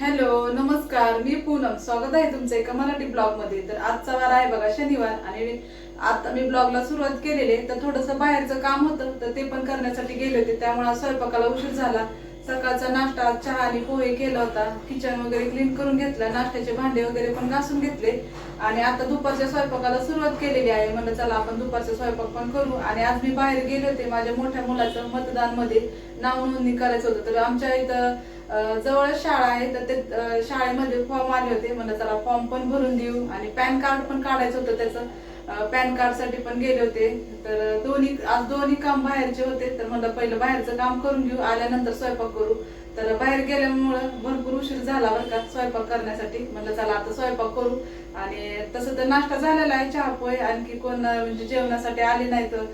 Hello नमस्कार. मी पूनम. स्वागत आहे तुमचं एका मराठी ब्लॉगमध्ये तर आजचा वार आहे बघा शनिवार आणि आता मी ब्लॉगला सुरुवात केलेली तर थोडंसं बाहेरचं काम होतं तर ते पण करण्यासाठी गेले होते. त्यामुळे स्वयंपाकाला उशीर झाला. सकाळचा नाश्ता चहा आणि पोहे केला होता. किचन वगैरे क्लीन करून घेतलं. नाश्त्याचे भांडे वगैरे पण घासून घेतले. आणि आता दुपारच्या स्वयंपाकाला सुरुवात केलेली आहे. म्हणलं चला आपण दुपारचा स्वयंपाक पण करू. आणि आज मी बाहेर गेले होते माझ्या मोठ्या मुलाचं मतदानमध्ये नाव नोंदणी करायचं होतं. तर आमच्या इथं जवळच शाळा आहे. तर ते शाळेमध्ये फॉर्म आले होते. म्हणलं चला फॉर्म पण भरून देऊ. आणि पॅन कार्ड पण काढायचं होतं त्याचं. पॅन कार्डसाठी पण गेले होते. तर दोन्ही आज दोन्ही काम बाहेरचे होते. तर म्हणलं पहिलं बाहेरचं काम करून घेऊ आल्यानंतर स्वयंपाक करू. तर बाहेर गेल्यामुळं भरपूर उशीर झाला बरं का स्वयंपाक करण्यासाठी. म्हणलं चला आता स्वयंपाक करू. आणि तसं तर नाश्ता झालेला आहे चहा पोहे. आणखी कोण म्हणजे जेवणासाठी आले नाही तर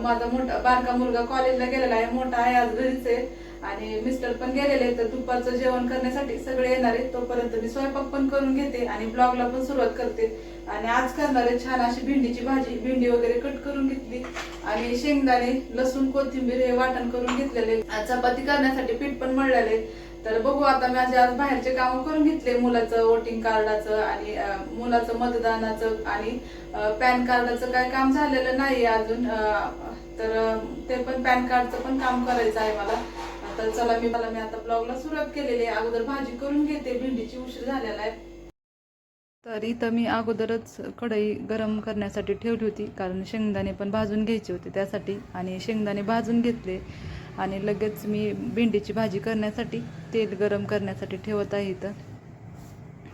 माझा मोठा बारका मुलगा कॉलेजला गेलेला आहे. मोठा आहे आज घरीच आहे. आणि मिस्टर पण गेलेले तर दुपारचं जेवण करण्यासाठी सगळे येणार आहेत. तोपर्यंत मी स्वयंपाक पण करून घेते आणि ब्लॉगला पण सुरुवात करते. आणि आज करणार आहे छान अशी भेंडीची भाजी. भेंडी वगैरे कट करून घेतली. आणि शेंगदाणे लसूण कोथिंबीर हे वाटण करून घेतलेले. चपाती करण्यासाठी पीठ पण मळलेले. तर बघू आता माझे आज बाहेरचे काम करून घेतले. मुलाचं वोटिंग कार्डाचं आणि मुलाचं मतदानाचं आणि पॅन कार्डाचं काय काम झालेलं नाही अजून. तर ते पण पॅन कार्डचं पण काम करायचं आहे मला. तर चला मी मला मी आता ब्लॉगला सुरुवात केलेली आहे. अगोदर भाजी करून घेते. भेंडीची उशीर झालेला आहे. तर इथं मी अगोदरच कढई गरम करण्यासाठी ठेवली होती कारण शेंगदाणे पण भाजून घ्यायचे होते त्यासाठी. आणि शेंगदाणे भाजून घेतले आणि लगेच मी भेंडीची भाजी करण्यासाठी तेल गरम करण्यासाठी ठेवत आहे इथं.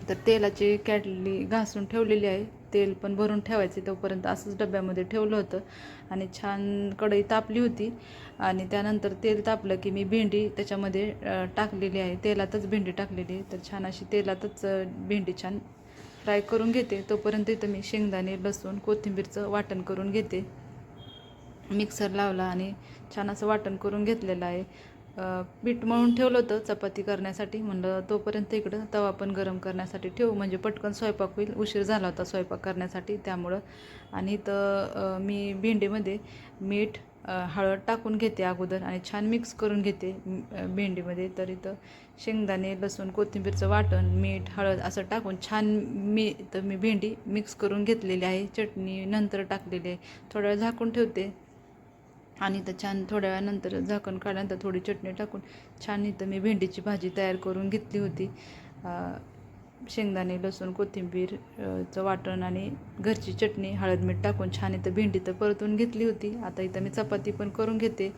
तर तेलाची कॅटली घासून ठेवलेली आहे. तेल पण भरून ठेवायचे. तोपर्यंत असंच डब्यामध्ये ठेवलं होतं. आणि छान कढई तापली होती. आणि त्यानंतर तेल तापलं की मी भेंडी त्याच्यामध्ये टाकलेली आहे. तेलातच भेंडी टाकलेली आहे. तर छान अशी तेलातच भेंडी छान फ्राय करून घेते. तोपर्यंत इथं मी शेंगदाणे लसूण कोथिंबीरचं वाटण करून घेते. मिक्सर लावला आणि छान असं वाटण करून घेतलेलं आहे. पीठ मळून ठेवलं होतं चपाती करण्यासाठी. म्हणलं तोपर्यंत इकडं तवा पण गरम करण्यासाठी ठेवू. म्हणजे पटकन स्वयंपाक होईल. उशीर झाला होता स्वयंपाक करण्यासाठी त्यामुळं. आणि तर मी भेंडीमध्ये मीठ हळद टाकून घेते अगोदर आणि छान मिक्स करून घेते भेंडीमध्ये. तर इथं शेंगदाणे लसूण कोथिंबीरचं वाटण मीठ हळद असं टाकून छान मी तर मी भेंडी मिक्स करून घेतलेली आहे. चटणी नंतर टाकलेली आहे. थोडा वेळ झाकून ठेवते. आणि तर छान थोड्या वेळानंतर झाकण काढल्यानंतर थोडी चटणी टाकून छान इथं मी भेंडीची भाजी तयार करून घेतली होती. शेंगदाणे लसूण कोथिंबीर चं वाटण आणि घरची चटणी हळद मीठ टाकून छान इथं भेंडी तर परतून घेतली होती. आता इथं मी चपाती पण करून घेते.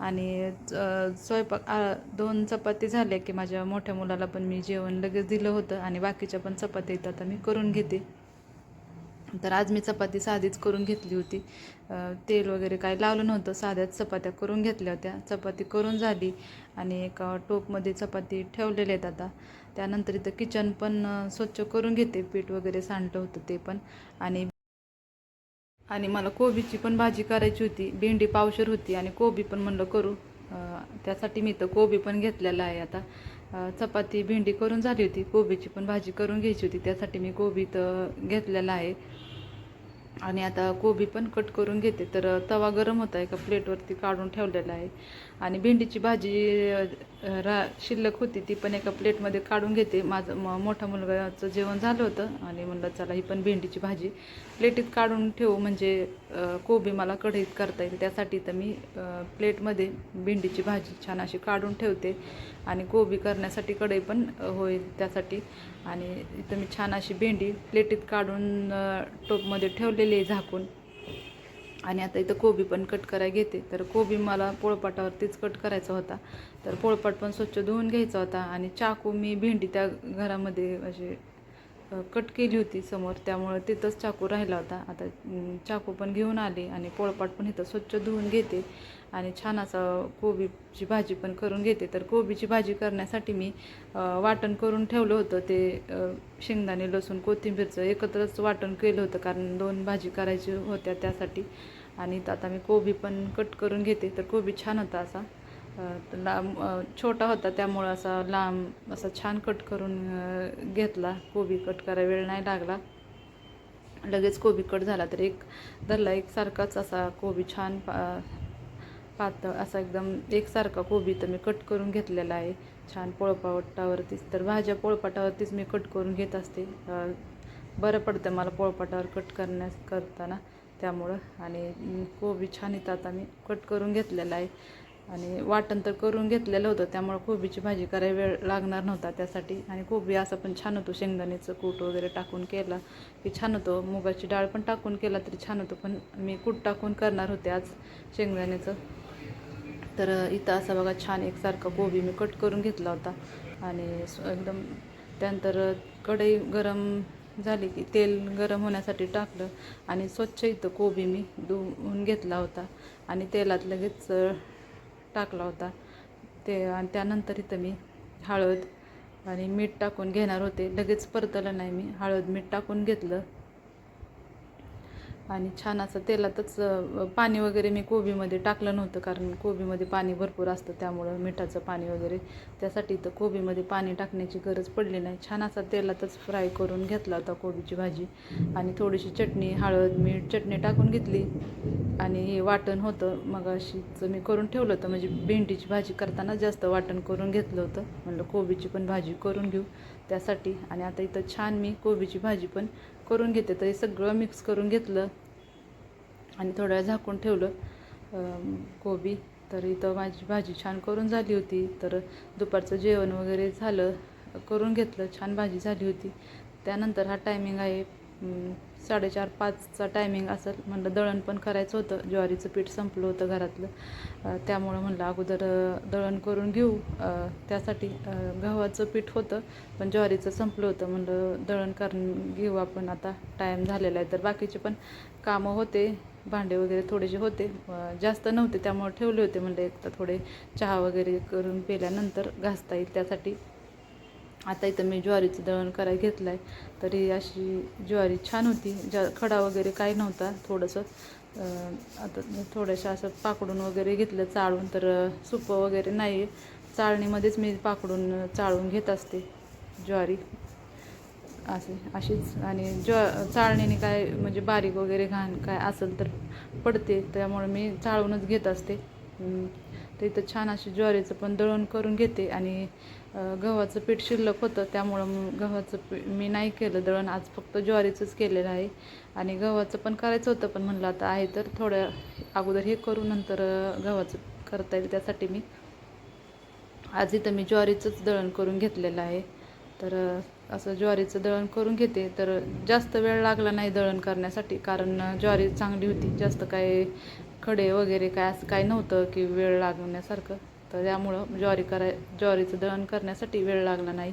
आणि स्वयंपाक दोन चपाती झाल्या की माझ्या मोठ्या मुलाला पण मी जेवण लगेच दिलं होतं आणि बाकीच्या पण चपात्या इथं आता मी करून घेते. तर आज मी चपाती साधीच करून घेतली होती. तेल वगैरे काही लावलं नव्हतं साध्याच चपात्या करून घेतल्या होत्या. चपाती करून झाली आणि एका टोपमध्ये चपाती ठेवलेल्या आहेत आता. त्यानंतर इथं किचन पण स्वच्छ करून घेते. पीठ वगैरे सांडलं होतं ते पण. आणि आणि मला कोबीची पण भाजी करायची होती. भेंडी पावशर होती आणि कोबी पण म्हणलं करू. त्यासाठी मी तर कोबी पण घेतलेला आहे आता. चपाती भेंडी करून झाली होती. कोबीची पण भाजी करून घ्यायची होती. त्यासाठी मी कोबी तर घेतलेला आहे. आणि आता कोबी पण कट करून घेते. तर तवा गरम होता एका प्लेटवरती काढून ठेवलेला आहे. आणि भेंडीची भाजी रा शिल्लक होती ती पण एका प्लेटमध्ये काढून घेते. माझं म मोठा मुलगाचं जेवण झालं होतं आणि म्हणलं चला ही पण भेंडीची भाजी प्लेटीत काढून ठेवू. म्हणजे कोबी मला कढईत करता येईल. त्यासाठी तर मी प्लेटमध्ये भेंडीची भाजी छान अशी काढून ठेवते आणि कोबी करण्यासाठी कढई पण होईल त्यासाठी. आणि इथं मी छान अशी भेंडी प्लेटीत काढून टोपमध्ये ठेवलेली आहे झाकून. आणि आता इथं कोबी पण कट करायला घेते. तर कोबी मला पोळपाटावरतीच कट करायचा होता. तर पोळपाट पण स्वच्छ धुवून घ्यायचा होता. आणि चाकू मी भेंडी त्या घरामध्ये असे कट केली होती समोर. त्यामुळं तिथंच चाकू राहिला होता. आता चाकू पण घेऊन आले आणि पोळपाट पण इथं स्वच्छ धुवून घेते. आणि छान असं कोबीची भाजी पण करून घेते. तर कोबीची भाजी करण्यासाठी मी वाटण करून ठेवलं होतं. ते शेंगदाणे लसूण कोथिंबीरचं एकत्रच वाटण केलं होतं. कारण दोन भाजी करायची होत्या त्यासाठी. आणि तर आता मी कोबी पण कट करून घेते. तर कोबी छान होता असा. तर लांब छोटा होता. त्यामुळं असा लांब असा छान कट करून घेतला. कोबी कट करायला वेळ नाही लागला. लगेच कोबी कट झाला तर एक धरला एकसारखाच असा कोबी छान पा पातळ असा एकदम एकसारखा कोबी तर मी कट करून घेतलेला आहे. छान पोळपाटावरतीच. तर भाज्या पोळपाटावरतीच मी कट करून घेत असते. बरं पडतं मला पोळपाटावर कट करण्यास करताना. त्यामुळं आणि कोबी छान इथं आता मी कट करून घेतलेला आहे. आणि वाटण तर करून घेतलेलं होतं. त्यामुळं कोबीची भाजी करायला वेळ लागणार नव्हता त्यासाठी. आणि कोबी असं पण छान होतो. शेंगदाण्याचं कूट वगैरे टाकून केला की छान होतो. मुगाची डाळ पण टाकून केला तरी छान होतो. पण मी कूट टाकून करणार होते आज शेंगदाण्याचं. तर इथं असा बघा छान एकसारखा कोबी मी कट करून घेतला होता. आणि एकदम त्यानंतर कढई गरम झाली की तेल गरम होण्यासाठी टाकलं आणि स्वच्छ इथं कोबी मी धुवून घेतला होता. आणि तेलात लगेच टाकला होता. ते आणि त्यानंतर इथं मी हळद आणि मीठ टाकून घेणार होते. लगेच परतलं नाही मी. हळद मीठ टाकून घेतलं. आणि छान असं तेलातच पाणी वगैरे मी कोबीमध्ये टाकलं नव्हतं कारण कोबीमध्ये पाणी भरपूर असतं त्यामुळं मिठाचं पाणी वगैरे. त्यासाठी तर कोबीमध्ये पाणी टाकण्याची गरज पडली नाही. छान असा तेलातच फ्राय करून घेतला होता कोबीची भाजी. आणि थोडीशी चटणी हळद मीठ चटणी टाकून घेतली. आणि हे वाटण होतं. मग अशीच मी करून ठेवलं होतं. म्हणजे भेंडीची भाजी करताना जास्त वाटण करून घेतलं होतं. म्हणलं कोबीची पण भाजी करून घेऊ त्यासाठी. आणि आता इथं छान मी कोबीची भाजी पण करून घेते तर हे सगळं मिक्स करून घेतलं आणि थोड्या वेळ झाकून ठेवलं. कोबी तर इथं माझी भाजी छान करून झाली होती. तर दुपारचं जेवण वगैरे झालं करून घेतलं छान भाजी झाली होती. त्यानंतर हा टायमिंग आहे साडेचार पाचचा टायमिंग असेल. म्हणलं दळण पण करायचं होतं. ज्वारीचं पीठ संपलं होतं घरातलं. त्यामुळं म्हणलं अगोदर दळण करून घेऊ. त्यासाठी गव्हाचं पीठ होतं पण ज्वारीचं संपलं होतं. म्हणलं दळण करून घेऊ आपण. आता टाईम झालेला आहे. तर बाकीचे पण कामं होते. भांडे वगैरे थोडेसे होते. जास्त नव्हते. त्यामुळे ठेवले होते. म्हणलं एक तर थोडे चहा वगैरे करून पेल्यानंतर घासता येईल त्यासाठी. आता इथं मी ज्वारीचं दळण करायला घेतलं आहे तरी अशी ज्वारी छान होती. ज्या खडा वगैरे काही नव्हता थोडंसं आता थोडंसं असं पाकडून वगैरे घेतलं चाळून तर सुपं वगैरे नाही चाळणीमध्येच मी पाकडून चाळून घेत असते ज्वारी. असे अशीच. आणि ज्वा चाळणीने काय म्हणजे बारीक वगैरे घाण काय असेल तर पडते. त्यामुळे मी चाळूनच घेत असते. तर इथं छान अशी ज्वारीचं पण दळण करून घेते आणि गव्हाचं पीठ शिल्लक होतं त्यामुळं गव्हाचं पी मी नाही केलं दळण. आज फक्त ज्वारीचंच केलेलं आहे आणि गव्हाचं पण करायचं होतं पण म्हणलं आता आहे तर थोड्या अगोदर हे करू नंतर गव्हाचं करता येईल त्यासाठी मी. आज इथं मी ज्वारीचंच दळण करून घेतलेलं आहे. तर असं ज्वारीचं दळण करून घेते. तर जास्त वेळ लागला नाही दळण करण्यासाठी कारण ज्वारी चांगली होती. जास्त काय खडे वगैरे काय असं काय नव्हतं की वेळ लागण्यासारखं. तर त्यामुळं ज्वारी कराय ज्वारीचं दळण करण्यासाठी वेळ लागला नाही.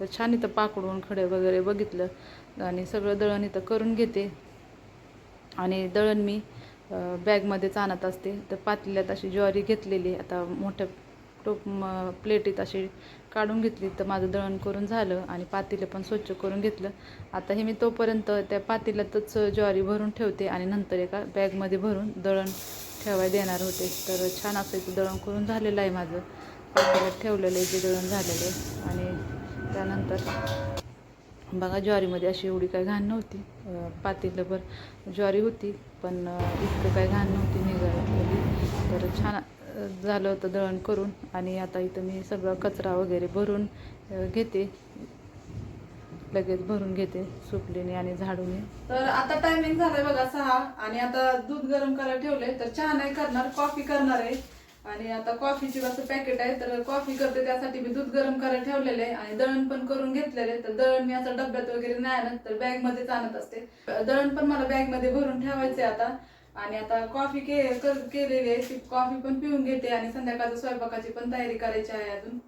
तर छान इथं पाकडून खडे वगैरे बघितलं आणि सगळं दळण इथं करून घेते. आणि दळण मी बॅगमध्येच आणत असते. तर पातल्यात अशी ज्वारी घेतलेली आता मोठ्या टोप प्लेटीत अशी काढून घेतली तर माझं दळण करून झालं आणि पातेलं पण स्वच्छ करून घेतलं. आता हे मी तोपर्यंत त्या पातेल्यातच ज्वारी भरून ठेवते आणि नंतर एका बॅगमध्ये भरून दळण ठेवायला देणार होते. तर छान असं दळण करून झालेलं आहे माझं. पातेल्यात ठेवलेलं आहे जे दळण झालेलं आहे. आणि त्यानंतर बघा ज्वारीमध्ये अशी एवढी काही घाण नव्हती. अं, ज्वारी होती पण इतकं काही घाण नव्हती निघाली तर छान झालं होतं दळण करून आणि आता इथं मी सगळं कचरा वगैरे भरून घेते. लगेच भरून घेते सुपलीने आणि झाडूने. तर आता टायमिंग झालाय बघा सहा आणि आता दूध गरम करायला ठेवलंय. तर चहा नाही करणार कॉफी करणार आहे. आणि आता कॉफीची असं पॅकेट आहे तर कॉफी करते त्यासाठी मी दूध गरम करायला ठेवलेलं आहे आणि दळण पण करून घेतलेले तर दळण मी असं डब्यात वगैरे नाही आणत तर बॅग मध्येच आणत असते. दळण पण मला बॅगमध्ये भरून ठेवायचे आता. आणि आता कॉफी के केलेली आहे ती कॉफी पण पिऊन घेते आणि संध्याकाळच्या स्वयंपाकाची पण तयारी करायची आहे अजून.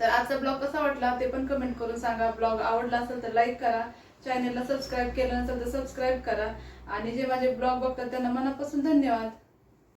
तर आजचा ब्लॉग कसा वाटला ते पण कमेंट करून सांगा. ब्लॉग आवडला असेल तर लाईक करा. चॅनलला सबस्क्राईब केलं नसेल तर सबस्क्राईब करा. आणि जे माझे ब्लॉग बघतात त्यांना मनापासून धन्यवाद.